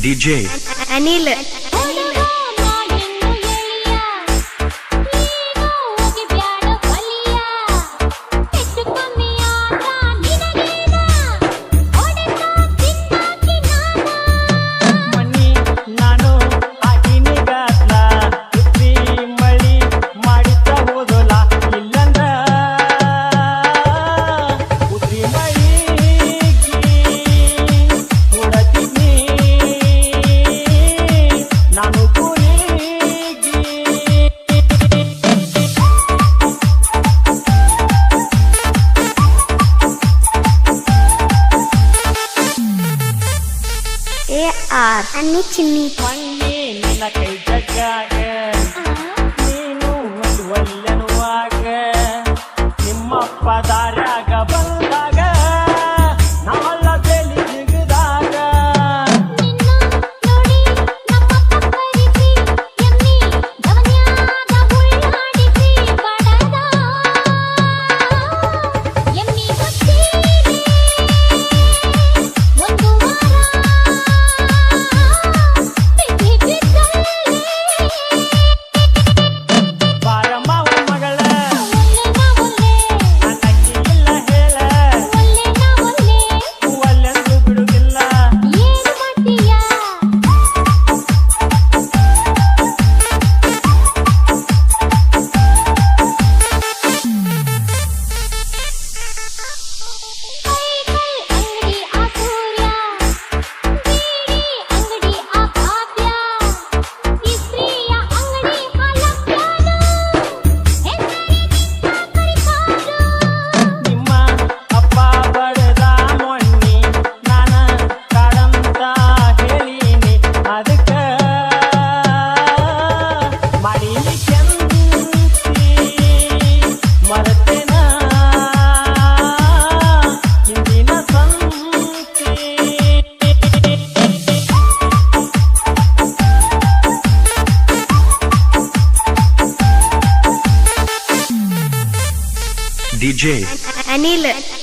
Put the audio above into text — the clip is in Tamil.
DJ. Anila. அண்ணி சின்னி மண்ணே நிலக்கை DJ Anil